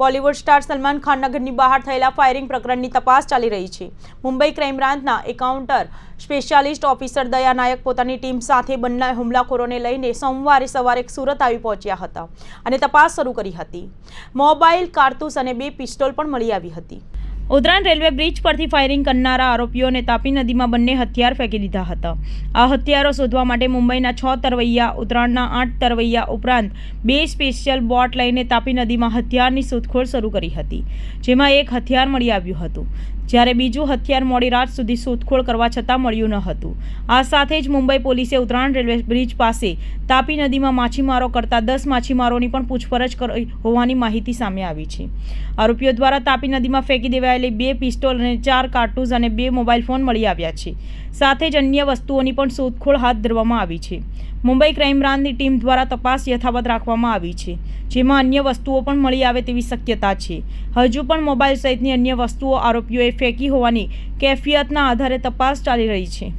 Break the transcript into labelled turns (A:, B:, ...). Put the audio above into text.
A: Bollywood star Salman ખાનના ઘરની બહાર થયેલા ફાયરિંગ પ્રકરણની તપાસ ચાલી રહી છે. મુંબઈ ક્રાઇમ બ્રાન્ચના એકાઉન્ટર સ્પેશિયાલિસ્ટ ઓફિસર દયા નાયક પોતાની ટીમ સાથે બંને હુમલાખોરોને લઈને સોમવારે સવારે સુરત આવી પહોંચ્યા હતા અને તપાસ શરૂ કરી હતી. મોબાઈલ કારતૂસ અને બે પિસ્તોલ પણ મળી આવી હતી. ઉધરાણ રેલવે બ્રિજ પરથી ફાયરિંગ કરનારા આરોપીઓને તાપી નદીમાં બંને હથિયાર ફેંકી દીધા હતા. આ હથિયારો શોધવા માટે મુંબઈના છ તરવૈયા, ઉત્તરાયણના આઠ તરવૈયા ઉપરાંત બે સ્પેશિયલ બોટ લઈને તાપી નદીમાં હથિયારની શોધખોળ શરૂ કરી હતી, જેમાં એક હથિયાર મળી આવ્યું હતું. જ્યારે બીજું હથિયાર મોડી રાત સુધી શોધખોળ કરવા છતાં મળ્યું ન હતું. આ સાથે જ મુંબઈ પોલીસે ઉત્તરાયણ રેલવે બ્રિજ પાસે તાપી નદીમાં માછીમારો કરતા દસ માછીમારોની પણ પૂછપરછ કરી હોવાની માહિતી સામે આવી છે. આરોપીઓ દ્વારા તાપી નદીમાં ફેંકી દેવાયેલી બે પિસ્તોલ અને ચાર કાર્ટૂઝ અને બે મોબાઈલ ફોન મળી આવ્યા છે. સાથે જ અન્ય વસ્તુઓની પણ શોધખોળ હાથ ધરવામાં આવી છે. મુંબઈ ક્રાઇમ બ્રાન્ચની ટીમ દ્વારા તપાસ યથાવત રાખવામાં આવી છે. જેમાં અન્ય વસ્તુઓ પણ મળી આવે તેવી શક્યતા છે. હજુ પણ મોબાઈલ સહિતની અન્ય વસ્તુઓ આરોપીઓએ ફેંકી હોવાની કેફિયતના આધારે તપાસ ચાલી રહી છે.